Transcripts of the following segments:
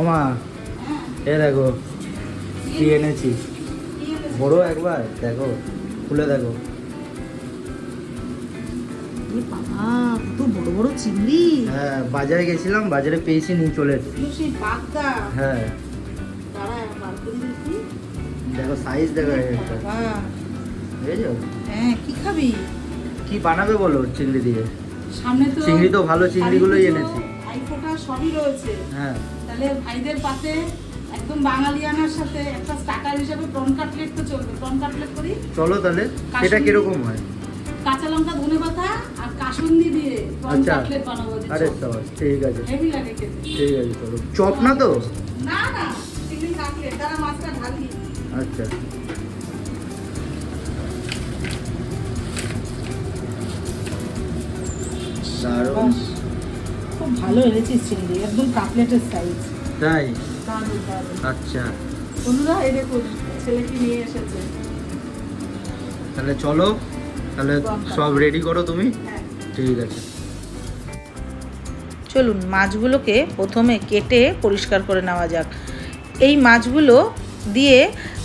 ওমা এ দেখো কি এনেছি? বড় একবার? দেখো খুলে দেখো। বাবা কত বড় বড় চিংড়ি। হ্যাঁ বাজারে গেছিলাম বাজারে পেয়েছি নিয়ে চলে এসেছি। হ্যাঁ। দেখি দেখো সাইজ দেখো বুঝেছ? হ্যাঁ কি খাবি? কি বানাবে বলো চিংড়ি দিয়ে? সামনে তো চিংড়ি তো ভালো চিংড়িগুলোই কালী এনেছি সবই রয়েছে। হ্যাঁ। তাহলে ভাইদের পাতে একদম বাঙালিয়ানার সাথে একটা স্টার্টার হিসেবে প্রন কাটলেট তো চলবে। প্রন কাটলেট করি? চলো তাহলে সেটা কীরকম হয়? কাঁচা লঙ্কা ধনে পাতা আর কাসুন্দি দিয়ে প্রন আচ্ছা। কাটলেট বানাবো আরে চপ। ঠিক আছে। হেভি লাগে খেতে। ঠিক আছে চলো। চপ না তো? না না চিংড়ি কাটলেট। তারা মাছটা ঢালি আচ্ছা। দারুণ। ভালো এনেছিস চিংড়ি একদম কাটলেটের সাইজ তাই? দারুণ আচ্ছা। বন্ধুরা এই দেখুন ছেলেকে নিয়ে এসেছে। তাহলে চলো তাহলে সব রেডি করো তুমি? হ্যাঁ। ঠিক আছে। চলুন মাছগুলোকে প্রথমে কেটে পরিষ্কার করে নেওয়া যাক। এই মাছগুলো দিয়ে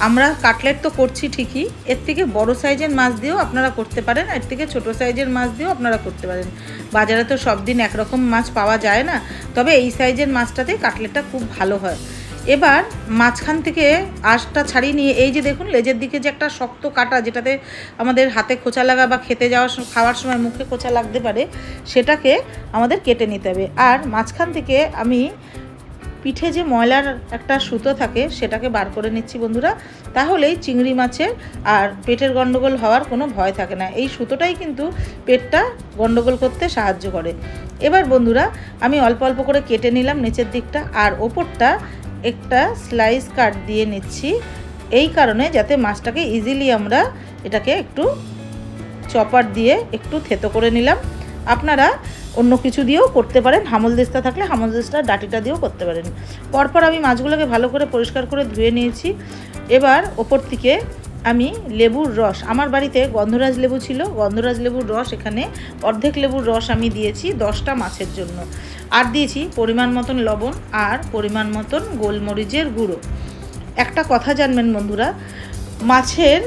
আমরা কাটলেট তো করছি ঠিকই, এর থেকে বড় সাইজের মাছ দিয়েও আপনারা করতে পারেন এর থেকে ছোট সাইজের মাছ দিয়েও আপনারা করতে পারেন। বাজারে তো সব দিন একরকম মাছ পাওয়া যায় না, তবে এই সাইজের মাছটাতে কাটলেটটা খুব ভালো হয়। এবার মাঝখান থেকে আঁশটা ছাড়িয়ে নিয়ে, এই যে দেখুন, লেজের দিকে যে একটা শক্ত কাটা, যেটাতে আমাদের হাতে খোঁচা লাগা বা খেতে যাওয়ার সময় খাওয়ার সময় মুখে খোঁচা লাগতে পারে, সেটাকে আমাদের কেটে নিতে হবে। আর মাঝখান থেকে আমি পিঠে যে ময়লার একটা সুতো থাকে, সেটাকে বার করে নিচ্ছি বন্ধুরা। তাহলেই চিংড়ি মাছের আর পেটের গণ্ডগোল হওয়ার কোনো ভয় থাকে না। এই সুতোটাই কিন্তু পেটটা গণ্ডগোল করতে সাহায্য করে। এবার বন্ধুরা, আমি অল্প অল্প করে কেটে নিলাম নিচের দিকটা, আর ওপরটা একটা স্লাইস কাট দিয়ে নিচ্ছি। এই কারণে যাতে মাছটাকে ইজিলি আমরা এটাকে একটু চপার দিয়ে একটু থেতো করে নিলাম। আপনারা অন্য কিছু দিয়েও করতে পারেন। হামলদেস্তা থাকলে হামলদেস্তার ডাটিটা দিয়েও করতে পারেন। পরপর আমি মাছগুলোকে ভালো করে পরিষ্কার করে ধুয়ে নিয়েছি। এবার ওপর থেকে আমি লেবুর রস, আমার বাড়িতে গন্ধরাজ লেবু ছিল, গন্ধরাজ লেবুর রস এখানে, অর্ধেক লেবুর রস আমি দিয়েছি দশটা মাছের জন্য। আর দিয়েছি পরিমাণ মতন লবণ আর পরিমাণ মতন গোলমরিচের গুঁড়ো। একটা কথা জানবেন বন্ধুরা, মাছের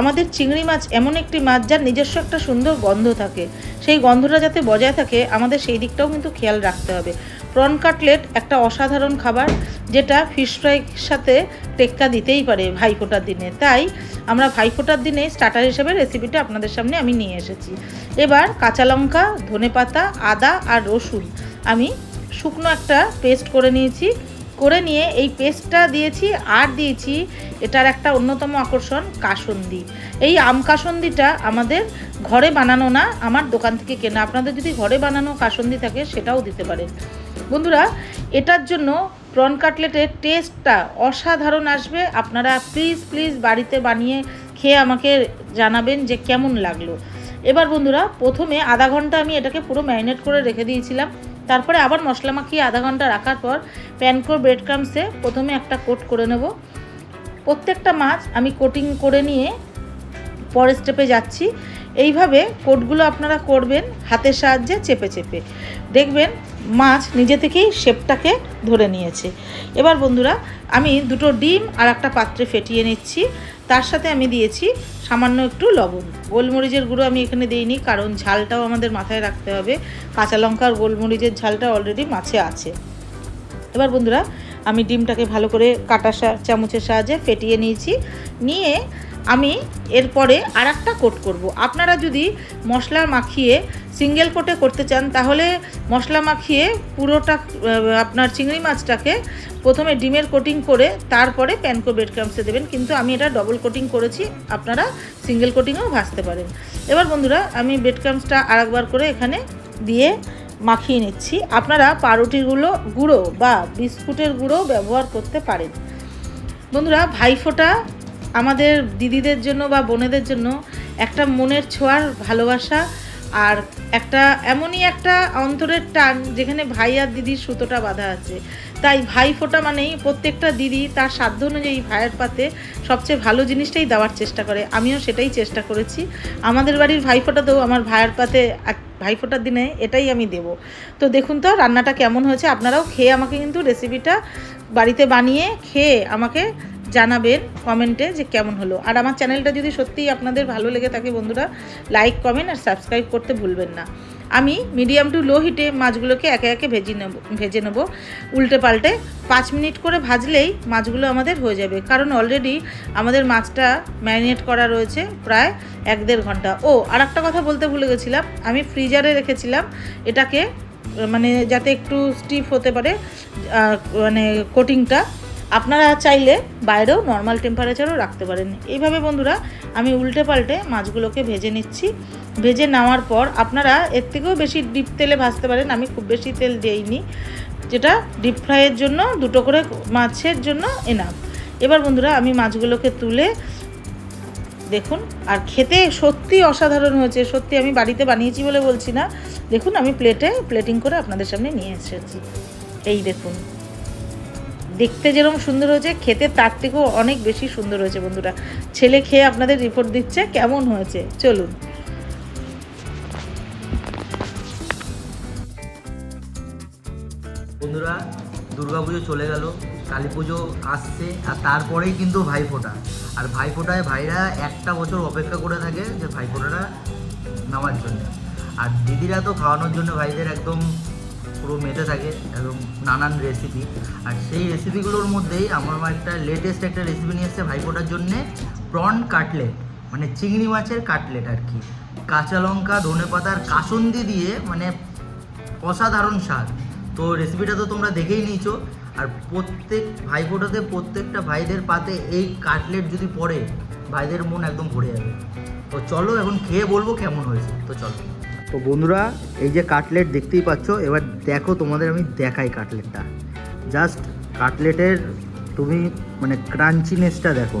আমাদের চিংড়ি মাছ এমন একটি মাছ যার নিজস্ব একটা সুন্দর গন্ধ থাকে। সেই গন্ধটা যাতে বজায় থাকে, আমাদের সেই দিকটাও কিন্তু খেয়াল রাখতে হবে। প্রন কাটলেট একটা অসাধারণ খাবার, যেটা ফিশ ফ্রাইয়ের সাথে টেক্কা দিতেই পারে ভাইফোঁটার দিনে। তাই আমরা ভাইফোঁটার দিনে স্টার্টার হিসেবে রেসিপিটা আপনাদের সামনে আমি নিয়ে এসেছি। এবার কাঁচা লঙ্কা, ধনেপাতা, আদা আর রসুন আমি শুকনো একটা পেস্ট করে নিয়েছি। করে নিয়ে এই পেস্টটা দিয়েছি, আর দিয়েছি এটার একটা অন্যতম আকর্ষণ, কাসন্দি। এই আম কাসন্দিটা আমাদের ঘরে বানানো না, আমার দোকান থেকে কেনা। আপনাদের যদি ঘরে বানানো কাসন্দি থাকে, সেটাও দিতে পারেন। বন্ধুরা, এটার জন্য প্রন কাটলেটের টেস্টটা অসাধারণ আসবে। আপনারা প্লিজ প্লিজ বাড়িতে বানিয়ে খেয়ে আমাকে জানাবেন যে কেমন লাগল। এবার বন্ধুরা, প্রথমে আধা ঘণ্টা আমি এটাকে পুরো ম্যারিনেট করে রেখে দিয়েছিলাম। তারপরে আবার মশলা মাখিয়ে আধা ঘণ্টা রাখার পর প্যানকোর ব্রেড ক্রামসে প্রথমে একটা কোট করে নেব। প্রত্যেকটা মাছ আমি কোটিং করে নিয়ে পরের স্টেপে যাচ্ছি। এইভাবে কোটগুলো আপনারা করবেন, হাতের সাহায্যে চেপে চেপে। দেখবেন মাছ নিজে থেকেই শেপটাকে ধরে নিয়েছে। এবার বন্ধুরা, আমি দুটো ডিম আর একটা পাত্রে ফেটিয়ে নিচ্ছি। তার সাথে আমি দিয়েছি সামান্য একটু লবণ। গোলমরিচের গুঁড়ো আমি এখানে দিইনি, কারণ ঝালটাও আমাদের মাথায় রাখতে হবে। কাঁচা লঙ্কা আর গোলমরিচের ঝালটা অলরেডি মাছে আছে। এবার বন্ধুরা, আমি ডিমটাকে ভালো করে কাটা চামচের সাহায্যে ফেটিয়ে নিয়েছি। নিয়ে আমি এরপরে আর একটা কোট করব। আপনারা যদি মশলা মাখিয়ে সিঙ্গেল কোটে করতে চান, তাহলে মশলা মাখিয়ে পুরোটা আপনার চিংড়ি মাছটাকে প্রথমে ডিমের কোটিং করে তারপরে প্যানকো ব্রেড ক্রামসে দেবেন। কিন্তু আমি এটা ডবল কোটিং করেছি, আপনারা সিঙ্গেল কোটিংও ভাজতে পারেন। এবার বন্ধুরা, আমি ব্রেড ক্রামসটা আরেকবার করে এখানে দিয়ে মাখিয়ে নিচ্ছি। আপনারা পাউরুটিগুলো গুঁড়ো বা বিস্কুটের গুঁড়ো ব্যবহার করতে পারেন। বন্ধুরা, ভাইফোঁটা আমাদের দিদিদের জন্য বা বোনেদের জন্য একটা মনের ছোঁয়ার ভালোবাসা আর একটা এমনই একটা অন্তরের টান যেখানে ভাই আর দিদির সুতোটা বাঁধা আছে। তাই ভাই ফোঁটা মানেই প্রত্যেকটা দিদি তার সাধ্য অনুযায়ী ভাইয়ের পাতে সবচেয়ে ভালো জিনিসটাই দেওয়ার চেষ্টা করে। আমিও সেটাই চেষ্টা করেছি। আমাদের বাড়ির ভাই ফোঁটাতেও আমার ভাইয়ের পাতে ভাইফোঁটার দিনে এটাই আমি দেব। তো দেখুন তো, রান্নাটা কেমন হয়েছে? আপনারাও খেয়ে আমাকে কিন্তু রেসিপিটা বাড়িতে বানিয়ে খেয়ে আমাকে জানাবেন কমেন্টে যে কেমন হলো। আর আমার চ্যানেলটা যদি সত্যিই আপনাদের ভালো লেগে থাকে বন্ধুরা লাইক কমেন্ট আর সাবস্ক্রাইব করতে ভুলবেন না। আমি মিডিয়াম টু লো হিটে মাছগুলোকে একে একে ভেজে নেব ভেজে নেব। উল্টে পাল্টে পাঁচ মিনিট করে ভাজলেই মাছগুলো আমাদের হয়ে যাবে। কারণ অলরেডি আমাদের মাছটা ম্যারিনেট করা রয়েছে প্রায় এক দেড় ঘণ্টা। ও আর একটা কথা বলতে ভুলে গেছিলাম। আমি ফ্রিজারে রেখেছিলাম। এটাকে মানে যাতে একটু স্টিফ হতে পারে মানে কোটিংটা আপনারা চাইলে বাইরেও নর্মাল টেম্পারেচারও রাখতে পারেন। এইভাবে বন্ধুরা, আমি উল্টে পাল্টে মাছগুলোকে ভেজে নিচ্ছি। ভেজে নেওয়ার পর আপনারা এর থেকেও বেশি ডিপ তেলে ভাজতে পারেন। আমি খুব বেশি তেল দিইনি। যেটা ডিপ ফ্রাইয়ের জন্য, দুটো করে মাছের জন্য এনাফ এবার বন্ধুরা, আমি মাছগুলোকে তুলে দেখুন, আর খেতে সত্যি অসাধারণ হয়েছে। সত্যি, আমি বাড়িতে বানিয়েছি বলে বলছি না। দেখুন, আমি প্লেটে প্লেটিং করে আপনাদের সামনে নিয়ে এসেছি। এই দেখুন। দেখতে যেরকম সুন্দর হয়েছে, খেতে তার থেকেও অনেক বেশি সুন্দর হয়েছে বন্ধুরা। ছেলে খেয়ে আপনাদের রিপোর্ট দিচ্ছে, কেমন হয়েছে? চলুন। বন্ধুরা দুর্গা পুজো চলে গেল কালী পুজো আসছে, আর তারপরেই কিন্তু ভাইফোঁটা। আর ভাইফোঁটায় ভাইরা একটা বছর অপেক্ষা করে থাকে যে ভাইফোঁটাটা নামার জন্য। আর দিদিরা তো খাওয়ানোর জন্য ভাইদের একদম পুরো মেতে থাকে একদম নানান রেসিপি আর সেই রেসিপিগুলোর মধ্যেই আমার মা একটা লেটেস্ট একটা রেসিপি নিয়ে এসেছে ভাইফোঁটার জন্যে প্রন কাটলেট মানে চিংড়ি মাছের কাটলেট আর কি। কাঁচা লঙ্কা, ধনে পাতার কাসন্দি দিয়ে মানে অসাধারণ স্বাদ। তো রেসিপিটা তো তোমরা দেখেই নিয়েছো। আর প্রত্যেক ভাইফোঁটাতে প্রত্যেকটা ভাইদের পাতে এই কাটলেট যদি পড়ে, ভাইদের মন একদম ভরে যাবে। তো চলো এখন খেয়ে বলব কেমন হয়েছে। তো চলো। তো বন্ধুরা, এই যে কাটলেট দেখতেই পাচ্ছ, এবার দেখো তোমাদের আমি দেখাই কাটলেটটা। জাস্ট কাটলেটের তুমি মানে ক্রাঞ্চিনেসটা দেখো,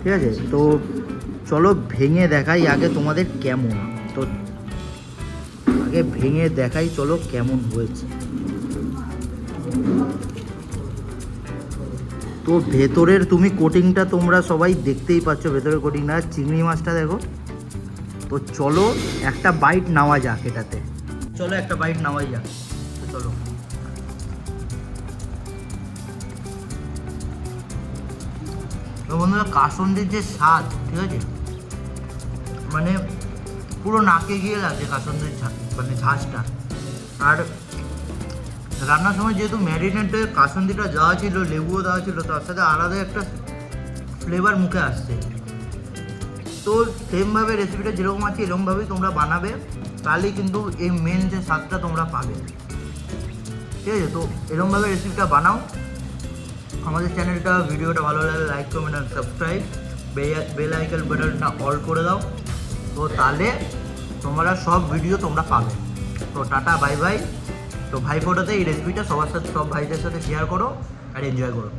ঠিক আছে? তো চলো ভেঙে দেখাই আগে তোমাদের কেমন। তো আগে ভেঙে দেখাই চলো কেমন হয়েছে। তো ভেতরের তুমি কোটিংটা তোমরা সবাই দেখতেই পাচ্ছ, ভেতরের কোটিংটা চিংড়ি মাছটা দেখো। তো চলো একটা বাইট নেওয়া যাক এটাতে। চলো একটা বাইট নেওয়াই যাক। চলো। তো বন্ধুরা, কাসন্দির যে স্বাদ, ঠিক আছে? মানে পুরো নাকে গিয়ে লাগছে কাসন্দির মানে ঝাঁসটা আর রান্নার সময় যেহেতু ম্যারিনেটে কাসন্দিটা দেওয়া ছিল, লেবুও দেওয়া ছিল, তার সাথে আলাদা একটা ফ্লেভার মুখে আসছে। তো সেমভাবে রেসিপিটা যেরকম আছে, এরকমভাবেই তোমরা বানাবে। তাহলেই কিন্তু এই মেন যে স্বাদটা তোমরা পাবে। ঠিক আছে? তো এরকমভাবে রেসিপিটা বানাও। আমাদের চ্যানেলটা ভিডিওটা ভালো লাগলে লাইক কমেন্ট আর সাবস্ক্রাইব বেল আইকন বাটনটা অল করে দাও। তো তাহলে তোমরা সব ভিডিও তোমরা পাবে। তো টাটা বাই বাই তো ভাইফোঁটাতে এই রেসিপিটা সবার সাথে, সব ভাইদের সাথে শেয়ার করো আর এনজয় করো।